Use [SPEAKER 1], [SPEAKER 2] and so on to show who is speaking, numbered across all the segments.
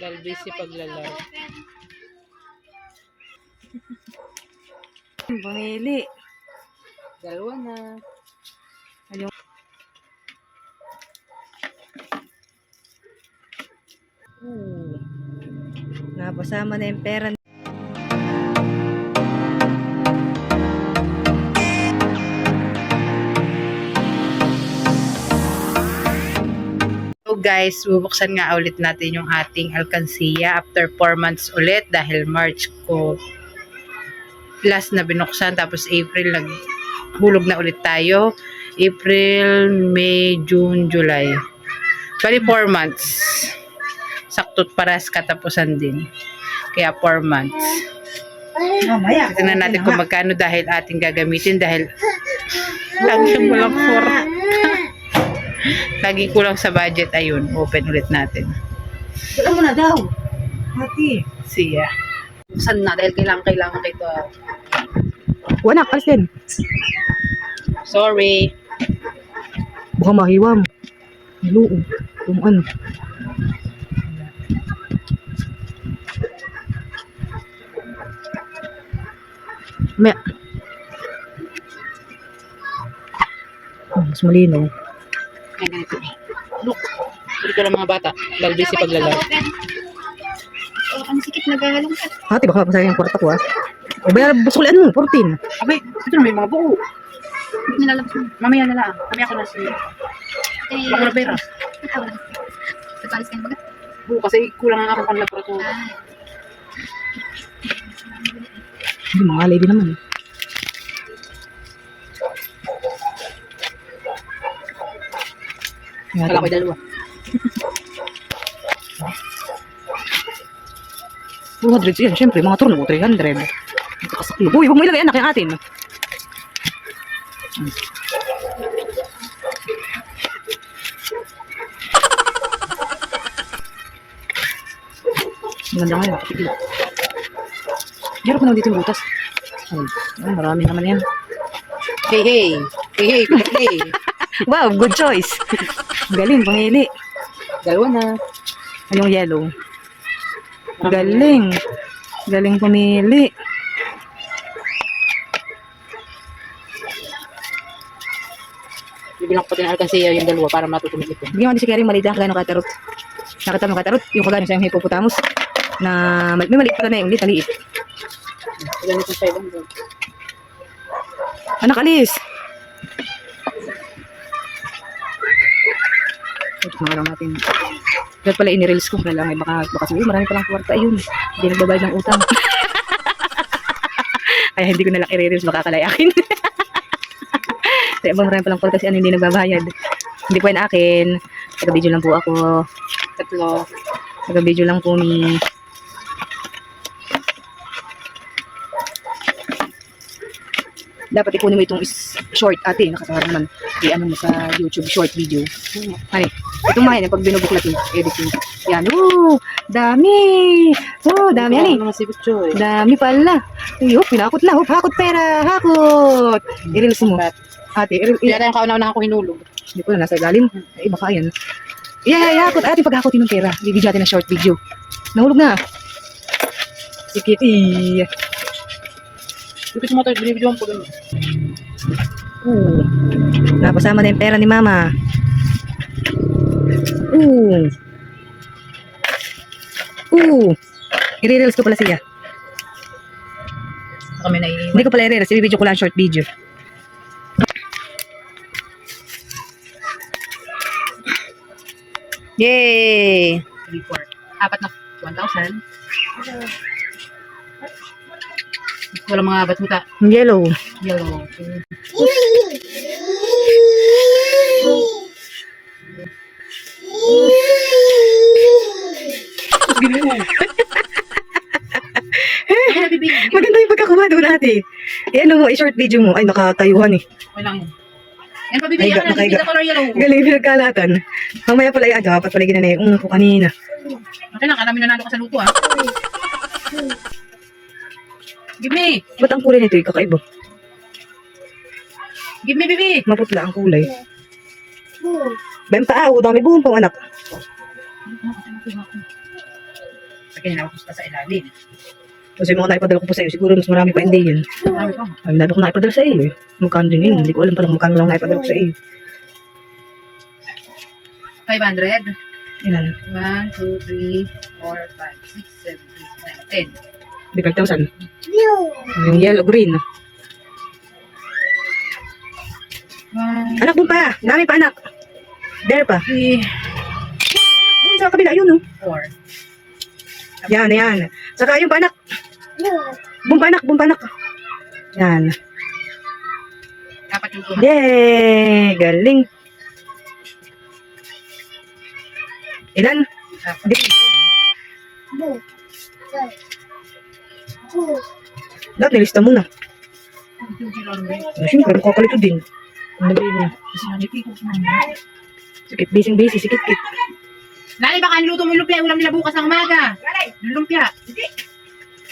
[SPEAKER 1] Dahil busy paglalaro.
[SPEAKER 2] Pumili.
[SPEAKER 1] Dalawa na.
[SPEAKER 2] Oo. Napasama na yung pera.
[SPEAKER 1] Guys, bubuksan nga ulit natin yung ating alkansiya after 4 months ulit dahil March ko last na binuksan tapos April naghulog na ulit tayo. April, May, June, July. Bali 4 months. Sakto't paras katapusan din. Kaya 4 months. Tingnan natin kung magkano dahil ating gagamitin dahil lagi kulang for lagi kulang sa budget ayun open ulit natin
[SPEAKER 2] Alam mo na daw. Hati.
[SPEAKER 1] siya buksan na dahil kailangan kailangan kito
[SPEAKER 2] Wala, din.
[SPEAKER 1] sorry
[SPEAKER 2] Baka mahiwam. Luo. Kung ano. Maya. Oh, mas malinaw.
[SPEAKER 1] Ko lang mga bata dahil busy paglalaro
[SPEAKER 3] Oh, ang sikip naghahalong ka.
[SPEAKER 2] Hati, baka masayang yung kwarta ko ah. O bayaran, busulian mo, 14.
[SPEAKER 1] abay ito na may mga buo
[SPEAKER 3] Hindi nilalabas mo.
[SPEAKER 1] mamaya na lang mamaya ko na si
[SPEAKER 3] Eh,
[SPEAKER 1] Baka na pera.
[SPEAKER 3] Ikaw na. Nagpalis ka na baga?
[SPEAKER 1] buo kasi kulang ang akong panlaborato
[SPEAKER 3] Ah,
[SPEAKER 2] Hindi, mga lady naman. eh. Yan,
[SPEAKER 1] kala ko dalawa
[SPEAKER 2] 200 yan, syempre, mga turno, 300. Kasaklo. Uy, huwag mo ilagay anak yung atin. Hmm. Maganda nga yun, naman dito yung butas. Ay, ay, marami naman yan.
[SPEAKER 1] hey hey hey hey hey
[SPEAKER 2] Wow, good choice. Galing, pangili.
[SPEAKER 1] dalawa na
[SPEAKER 2] Anong yellow? Galing. Galing pumili.
[SPEAKER 1] bibilang ko pati ng alkansiya yung dalawa para matutumig ito
[SPEAKER 2] Bigyan mo din si Kering maliit ang kagano katarot. Nakita mo katarot, yung kagano sa yung hippopotamus na may maliit pala na yung liit, maliit.
[SPEAKER 1] ganito sa ibang
[SPEAKER 2] Anak, alis! Ito natin. Dapat pala inirelease ko. Kailangan baka, baka sabihin, marami palang kwarta. Ayun, hindi nagbabayad ng utang. Kaya hindi ko nalang i-release, baka kalayakin. Kaya bang marami palang kwarta kasi ano hindi nagbabayad. Hindi po yan akin. Taga-video lang po ako.
[SPEAKER 1] tatlo
[SPEAKER 2] Taga-video lang po ni... Dapat ikunin mo itong is short ate, nakakawar naman. I-ano mo sa YouTube short video. Ano Itong mga yan, pag binubuklat yung editing. Yan, oh, dami. Oh, dami yan eh.
[SPEAKER 1] eh
[SPEAKER 2] Dami pala. Ay, oh, pinakot na. Oh, hakot pera, hakot. I-reels mo. Ate, i-reels.
[SPEAKER 1] kaya tayong kauna-una ako hinulog
[SPEAKER 2] Hindi ko na nasa ilalim. Ay, baka yan. Yeah, hakot. Ate, paghakotin ng pera. Bibigyan natin ng short video. Nahulog na. Si Kitty.
[SPEAKER 1] Ipis mo tayo, binibidyoan po doon.
[SPEAKER 2] Oo. Napasama na yung pera ni Mama. Oo. Oo. I-reels ko pala siya.
[SPEAKER 1] Kami na iiwan.
[SPEAKER 2] Hindi ko pala i-reels. I-video ko lang short video. Yay!
[SPEAKER 1] 3, 4. Apat na 1,000. Wala mga batuta.
[SPEAKER 2] Yellow.
[SPEAKER 1] Yellow.
[SPEAKER 2] Maganda yung pagkakuha doon ate. Eh ano mo, i-short video mo. Ay, nakatayuhan eh.
[SPEAKER 1] Okay lang yun. Yan pa bibigyan
[SPEAKER 2] Nakaiga,
[SPEAKER 1] ka na. Bibigyan color yellow.
[SPEAKER 2] Galing pinagkalatan. Mamaya pala yan. Dapat pala ginanay yung ko kanina.
[SPEAKER 1] Okay lang, alam nanalo ka sa luto ah. Give me!
[SPEAKER 2] Ba't ang kulay nito yung kakaiba?
[SPEAKER 1] Give me, baby!
[SPEAKER 2] Maputla ang kulay. Benta ah, dami buhong pang anak.
[SPEAKER 1] Sa kinalakos pa sa ilalim.
[SPEAKER 2] Kasi mga naipadala ko po sa iyo, siguro mas marami pa hindi yun.
[SPEAKER 1] Marami pa.
[SPEAKER 2] Ang dami ko naipadala sa iyo eh. Magkano din yun? Hindi ko alam palang magkano lang naipadala ko sa iyo.
[SPEAKER 1] 500.
[SPEAKER 2] Ilan?
[SPEAKER 1] 1, 2, 3, 4, 5, 6, 7, 8, 9, 10.
[SPEAKER 2] Di 5,000. Yung yellow, green. Anak mo pa. Dami pa anak. There pa. Doon sa kabila, yun oh.
[SPEAKER 1] four.
[SPEAKER 2] Yan, yan. Saka yung panak. Bumpanak, bumpanak. Yan.
[SPEAKER 1] Dapat yung.
[SPEAKER 2] Yay! Galing. Ilan?
[SPEAKER 1] Dapat.
[SPEAKER 2] Di. Dapat nilista muna. Ah, Siyempre, makakalito din. Nabili mo. Sikit, busy, busy, sikit, sikit.
[SPEAKER 1] Nani, baka niluto mo yung lumpia. Ulam nila bukas ng umaga. Yung lumpia. Hindi.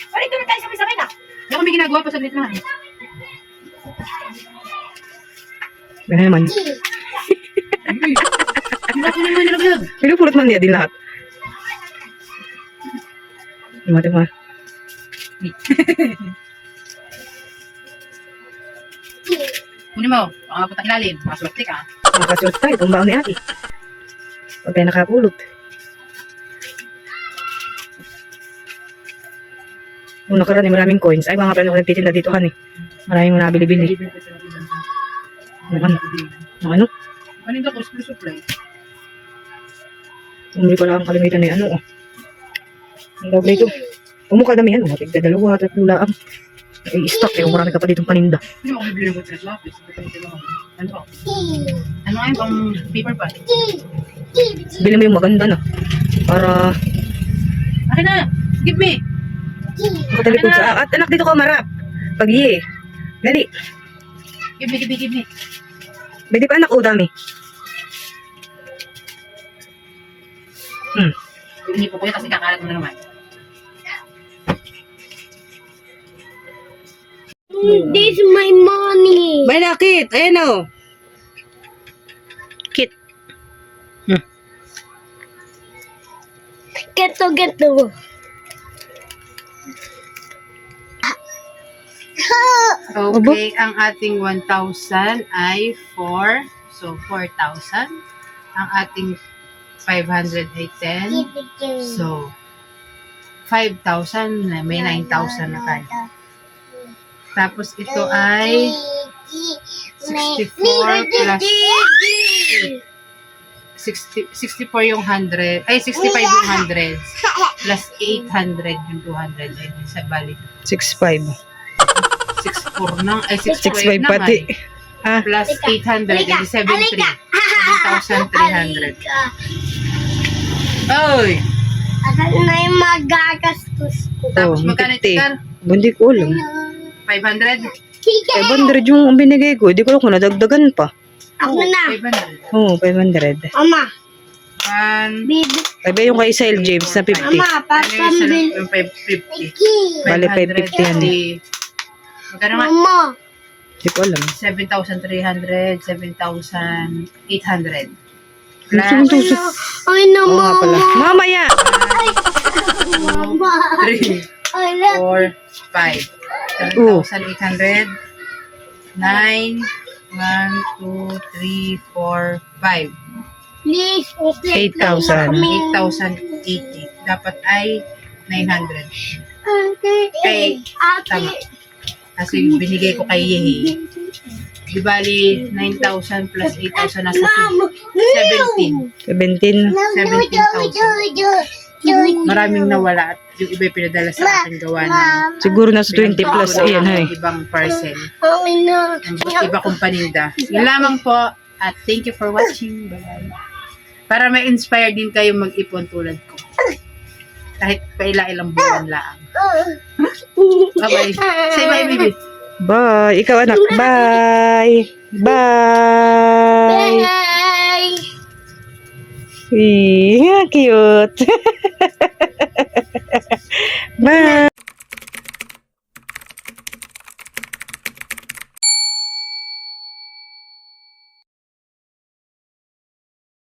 [SPEAKER 3] Balik naman tayo sabay-sabay na.
[SPEAKER 1] Hindi ako may ginagawa pa sa na.
[SPEAKER 2] Ganun naman. Pinupulot man niya din lahat. Tama.
[SPEAKER 1] Kunin mo. Baka mapunta ilalim. Maswerte ka.
[SPEAKER 2] Nakasuot tayo, tumbaon ni ate. Huwag tayo nakapulot. Nung nakaraan, eh, maraming coins. Ay, mga pala ako nagtitinda dito, han eh. Maraming mga nabili-bili. Ano, ano? Ano, ano?
[SPEAKER 1] Ano yung? School supply.
[SPEAKER 2] Umuli ko lang ang kalimitan na ano, oh. Ang dawag dito. Umukha dami yan, oh. Tigda dalawa, tatlo lang. Ay, stock eh. Marami ka pa ditong paninda.
[SPEAKER 1] Hindi mo ako bibili ng tres lapis. Ano? Ano yung pang paper pa?
[SPEAKER 2] Bili mo yung maganda na. Para
[SPEAKER 1] Akin na! Give me!
[SPEAKER 2] makatalikod sa... At anak, dito ka marap. Pag iye. Dali.
[SPEAKER 1] Give me, give me, give me.
[SPEAKER 2] Pwede pa anak, oh, dami. Hmm.
[SPEAKER 1] Hindi po kuya kasi kakalat mo na naman.
[SPEAKER 3] This is my money.
[SPEAKER 2] May nakit. Ayan o. Kit.
[SPEAKER 3] Geto, geto.
[SPEAKER 1] Okay, ang ating 1,000 ay 4. So, 4,000. Ang ating 500 ay 10. So, 5,000 na may 9,000 na tayo. Tapos ito ay 64 plus 60, 64 yung 100. Ay, 65 yung 100. Plus 800 yung 200. Ay, sa bali.
[SPEAKER 2] 6'5".
[SPEAKER 1] 64 nang, ay
[SPEAKER 2] 6'5
[SPEAKER 1] 65 naman.
[SPEAKER 2] pati. Ha?
[SPEAKER 1] Plus 800, ay 73. 7,300. Oy!
[SPEAKER 3] Asan na yung magagastos ko?
[SPEAKER 1] Tapos
[SPEAKER 2] Oh,
[SPEAKER 1] magkano ito,
[SPEAKER 2] 50.
[SPEAKER 1] Sir?
[SPEAKER 2] Hindi ko alam.
[SPEAKER 1] 500?
[SPEAKER 2] 500 yung binigay ko. Hindi ko alam kung nadagdagan pa.
[SPEAKER 3] Ako na.
[SPEAKER 1] 500.
[SPEAKER 2] Oo, 500.
[SPEAKER 3] Mama,
[SPEAKER 1] One,
[SPEAKER 3] bibi.
[SPEAKER 2] Ay ba yung kay Sale James na 50?
[SPEAKER 3] Mama,
[SPEAKER 1] ano yung isa
[SPEAKER 3] papambil.
[SPEAKER 1] yung 550?
[SPEAKER 2] Bale, 550 yan.
[SPEAKER 1] 550. Magkano nga?
[SPEAKER 3] Mama,
[SPEAKER 2] Hindi ko alam.
[SPEAKER 1] 7,300, 7,800.
[SPEAKER 2] Ano
[SPEAKER 1] Plus
[SPEAKER 3] ay na
[SPEAKER 2] Oo nga pala.
[SPEAKER 3] mama.
[SPEAKER 2] Mamaya!
[SPEAKER 3] Mama,
[SPEAKER 1] 3,
[SPEAKER 3] I love
[SPEAKER 1] 4, 5.
[SPEAKER 2] Oo.
[SPEAKER 1] 7,800. 9, 1, 2, 3, 4, 5.
[SPEAKER 3] Please, okay.
[SPEAKER 2] 8,000.
[SPEAKER 1] 8,080. Dapat ay 900.
[SPEAKER 3] Okay.
[SPEAKER 1] Okay,
[SPEAKER 3] Ate.
[SPEAKER 1] tama. Kasi binigay ko kay Yehi. Di bali, 9,000 plus 8,000 nasa
[SPEAKER 3] Mama,
[SPEAKER 1] 17.
[SPEAKER 2] 17.
[SPEAKER 1] 17,000. Maraming nawala at yung iba pinadala sa akin gawa ng
[SPEAKER 2] Siguro nasa 20 plus. Ayan, hay.
[SPEAKER 1] ibang parcel.
[SPEAKER 3] Na.
[SPEAKER 1] Ang iba kong paninda. Yun lamang po. At thank you for watching. Bye-bye. Para may inspire din kayo mag-ipon tulad ko. Kahit paila-ilang buwan lang. Bye-bye. Say bye, baby.
[SPEAKER 2] Bye. Ikaw anak. Bye. Bye.
[SPEAKER 3] Bye.
[SPEAKER 2] Yeah, cute. Bye.